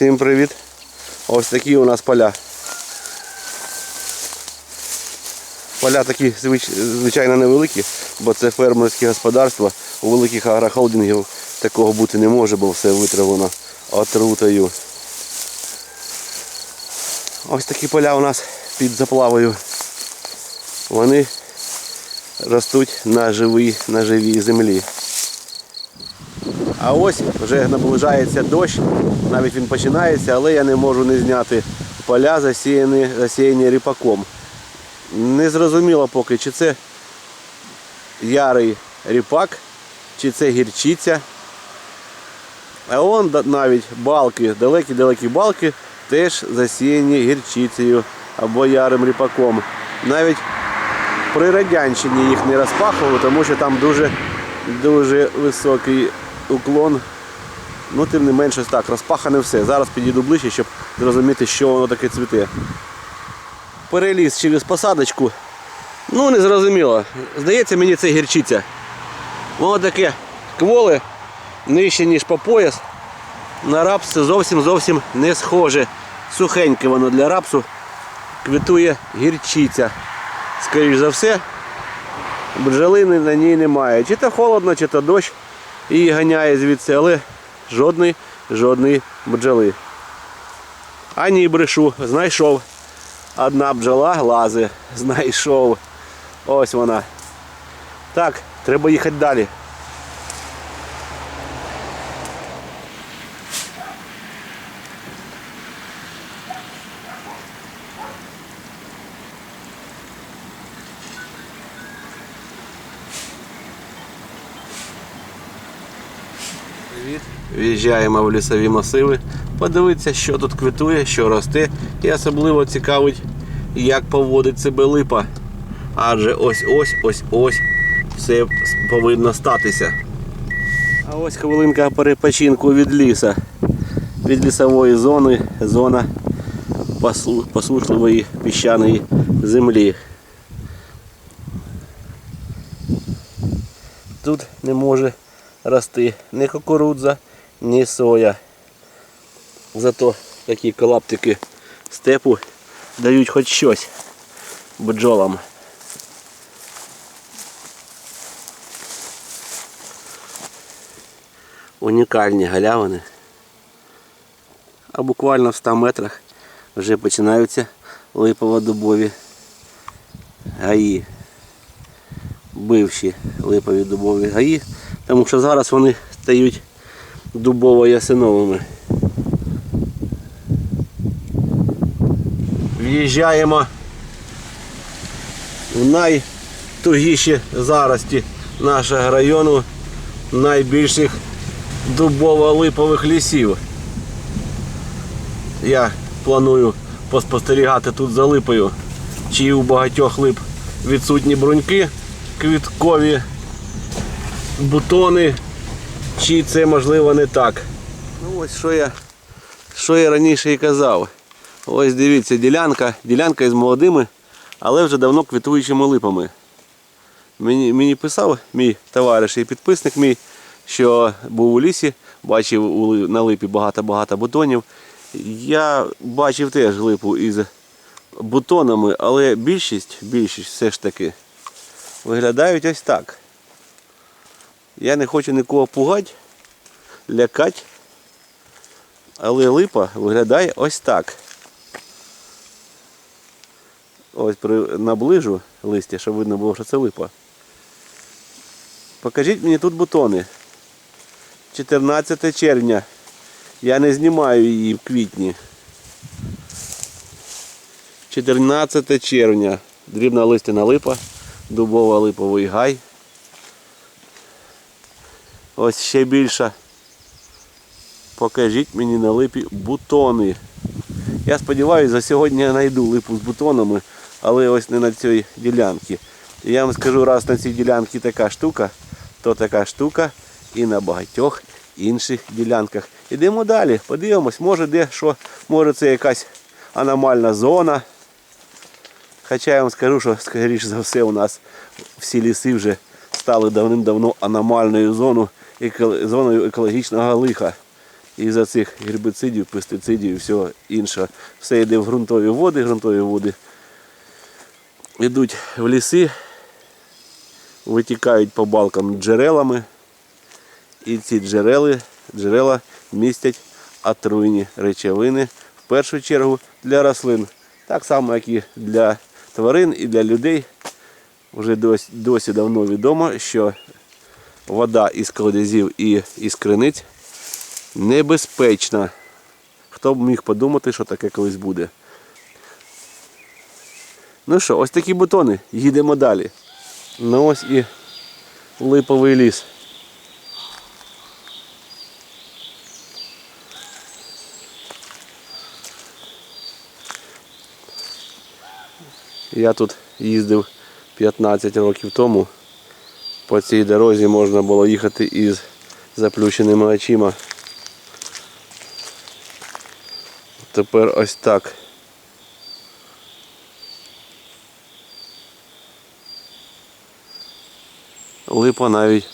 Всім привіт! Ось такі у нас поля. Поля такі звич- звичайно невеликі, бо це фермерське господарство. У великих агрохолдингів такого бути не може, бо все витравлено отрутою. Ось такі поля у нас під заплавою. Вони ростуть на живій, на живій землі. А ось вже наближається дощ, навіть він починається, але я не можу не зняти поля засіяні, засіяні ріпаком. Не зрозуміло поки, чи це ярий ріпак, чи це гірчиця. А да- навіть балки, далекі-далекі балки теж засіяні гірчицею або ярим ріпаком. Навіть при радянщині їх не розпахували, тому що там дуже, дуже високий уклон. Ну, тим не менше, так, розпахане все. Зараз підійду ближче, щоб зрозуміти, що воно таке цвіте. Переліз через посадочку. Ну, не зрозуміло. Здається, мені це гірчиця. Воно таке кволе, нижче, ніж по пояс. На рапс це зовсім зовсім не схоже. Сухеньке воно для рапсу. Квітує гірчиця. Скоріш за все, бджолини на ній немає. Чи то холодно, чи то дощ її ганяє звідси, але жодної, жодної бджоли. Ані брешу, знайшов. Одна бджола лазить. знайшов. Ось вона. Так, треба їхати далі. Привіт. В'їжджаємо в лісові масиви, подивитися, що тут квітує, що росте. І особливо цікавить, як поводить себе липа. Адже ось ось ось ось все повинно статися. А ось хвилинка перепочинку від ліса. Від лісової зони, зона посушливої піщаної землі. Тут не може рости ні кукурудза, ні соя. Зато такі клаптики степу дають хоч щось бджолам. Унікальні галявини. А буквально в 100 метрах вже починаються липово-дубові гаї бивші липові дубові гаї, тому що зараз вони стають дубово-ясиновими. В'їжджаємо в найтугіші зарості нашого району найбільших дубово-липових лісів. Я планую поспостерігати тут за липою, чи у багатьох лип відсутні бруньки квіткові бутони, чи це можливо не так. Ну ось що я, що я раніше і казав. Ось дивіться, ділянка, ділянка із молодими, але вже давно квітуючими липами. Мені, мені писав мій товариш і підписник мій, що був у лісі, бачив у, на липі багато-багато бутонів. Я бачив теж липу із бутонами, але більшість, більшість все ж таки виглядають ось так. Я не хочу нікого пугати, лякати, але липа виглядає ось так. Ось при, наближу листя, щоб видно було, що це липа. Покажіть мені тут бутони. 14 червня. Я не знімаю її в квітні. 14 червня. Дрібна листяна липа, дубова липовий гай. Ось ще більше. Покажіть мені на липі бутони. Я сподіваюся, за сьогодні я знайду липу з бутонами, але ось не на цій ділянці. Я вам скажу, раз на цій ділянці така штука, то така штука і на багатьох інших ділянках. Ідемо далі, подивимось, може де що, може це якась аномальна зона. Хоча я вам скажу, що скоріш за все у нас всі ліси вже стали давним-давно аномальною зоною, еко- зоною екологічного лиха. із-за цих гербіцидів, пестицидів і всього іншого. Все йде в ґрунтові води, ґрунтові води йдуть в ліси, витікають по балкам джерелами. І ці джерели, джерела містять отруйні речовини в першу чергу для рослин. Так само, як і для тварин і для людей. Вже досі, досі давно відомо, що вода із колодязів і із криниць небезпечна. Хто б міг подумати, що таке колись буде. Ну що, ось такі бутони. Їдемо далі. Ну ось і липовий ліс. Я тут їздив 15 років тому. По цій дорозі можна було їхати із заплющеними очима. Тепер ось так. Липа навіть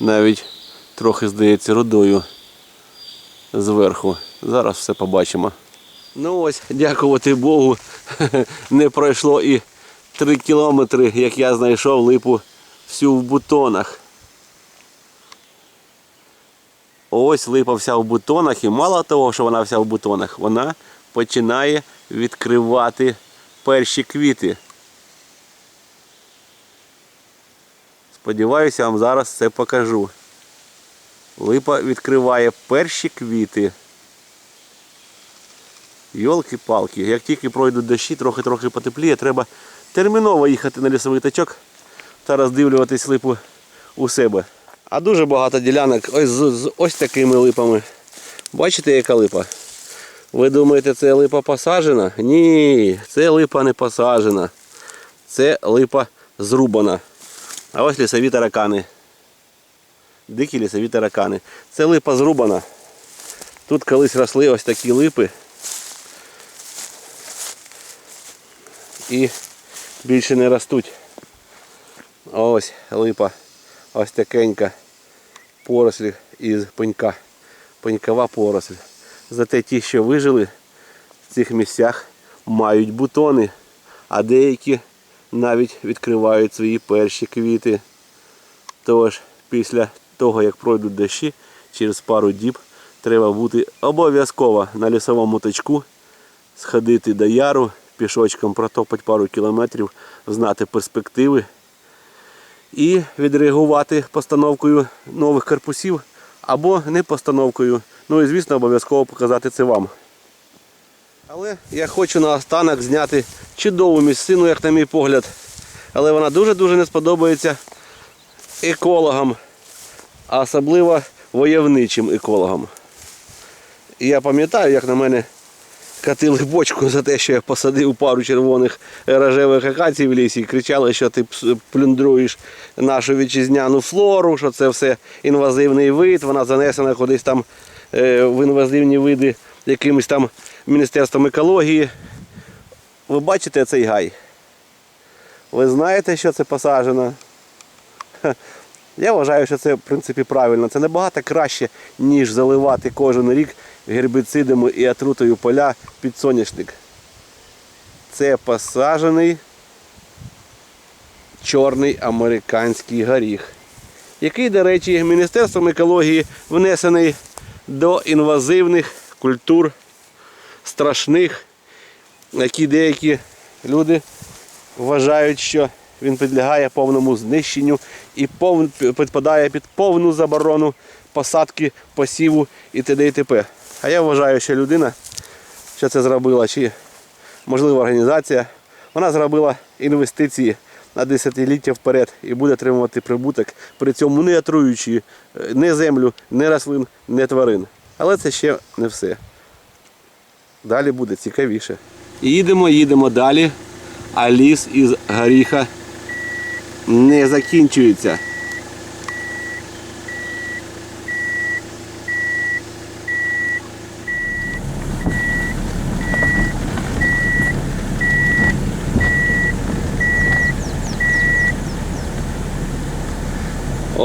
навіть трохи здається рудою зверху. Зараз все побачимо. Ну ось, дякувати Богу, не пройшло і 3 кілометри, як я знайшов липу всю в бутонах. Ось липа вся в бутонах і мало того, що вона вся в бутонах, вона починає відкривати перші квіти. Сподіваюся, я вам зараз це покажу. Липа відкриває перші квіти. Йолки-палки, як тільки пройдуть дощі, трохи-трохи потепліє, треба терміново їхати на лісовий тачок та роздивлюватись липу у себе. А дуже багато ділянок ось з, з ось такими липами. Бачите, яка липа? Ви думаєте, це липа посаджена? Ні, це липа не посаджена. Це липа зрубана. А ось лісові таракани. Дикі лісові таракани. Це липа зрубана. Тут колись росли ось такі липи. І більше не ростуть. Ось липа. Ось такенька порослі із пенька. Пенькова поросль. Зате ті, що вижили в цих місцях, мають бутони, а деякі навіть відкривають свої перші квіти. Тож після того, як пройдуть дощі, через пару діб треба бути обов'язково на лісовому точку, сходити до яру, пішочком протопати пару кілометрів, знати перспективи і відреагувати постановкою нових корпусів або не постановкою. Ну і звісно, обов'язково показати це вам. Але я хочу наостанок зняти чудову місцину, як на мій погляд. Але вона дуже-дуже не сподобається екологам, а особливо войовничим екологам. І я пам'ятаю, як на мене катили бочку за те, що я посадив пару червоних рожевих акацій в лісі і кричали, що ти плюндруєш нашу вітчизняну флору, що це все інвазивний вид, вона занесена кудись там е, в інвазивні види якимось там Міністерством екології. Ви бачите цей гай? Ви знаєте, що це посаджено? Я вважаю, що це в принципі правильно. Це набагато краще, ніж заливати кожен рік гербіцидами і отрутою поля під соняшник. Це посаджений чорний американський горіх, який, до речі, Міністерством екології внесений до інвазивних культур страшних, які деякі люди вважають, що він підлягає повному знищенню і підпадає під повну заборону посадки, посіву і т.д. і т.п. А я вважаю, що людина, що це зробила, чи можливо організація, вона зробила інвестиції на десятиліття вперед і буде отримувати прибуток, при цьому не отруючи е, не землю, не рослин, не тварин. Але це ще не все. Далі буде цікавіше. Їдемо, їдемо далі, а ліс із горіха не закінчується.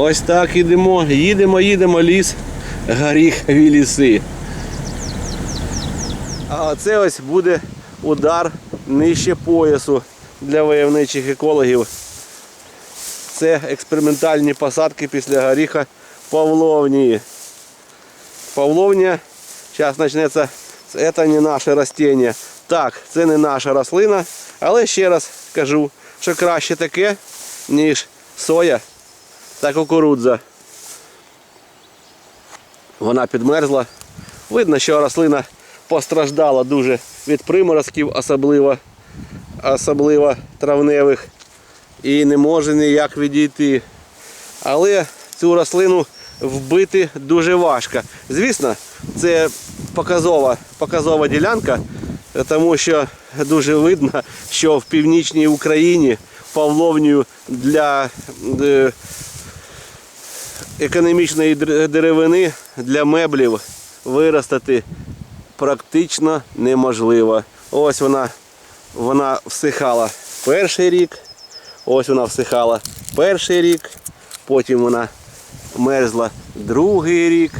Ось так ідемо, їдемо, їдемо ліс, горіхові ліси. А це ось буде удар нижче поясу для войовничих екологів. Це експериментальні посадки після горіха Павловнії. Павловня, зараз почнеться, це не наше растіння. Так, це не наша рослина, але ще раз кажу, що краще таке, ніж соя та кукурудза. Вона підмерзла. Видно, що рослина постраждала дуже від приморозків, особливо, особливо травневих, і не може ніяк відійти. Але цю рослину вбити дуже важко. Звісно, це показова, показова ділянка, тому що дуже видно, що в північній Україні павловню для е, економічної деревини для меблів виростити практично неможливо. Ось вона, вона всихала перший рік, ось вона всихала перший рік, потім вона мерзла другий рік.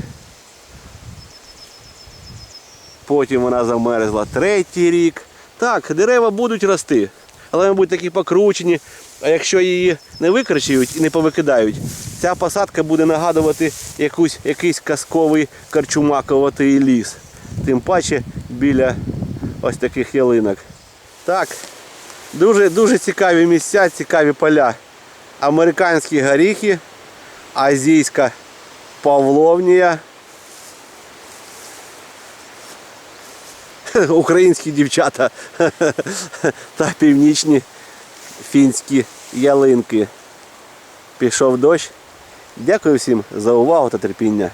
Потім вона замерзла третій рік. Так, дерева будуть рости, але вони будуть такі покручені. А якщо її не викричують і не повикидають, ця посадка буде нагадувати якусь, якийсь казковий карчумаковатий ліс. Тим паче біля ось таких ялинок. Так, дуже, дуже цікаві місця, цікаві поля. Американські горіхи, азійська павловнія. українські дівчата та північні фінські ялинки. Пішов дощ. Дякую всім за увагу та терпіння.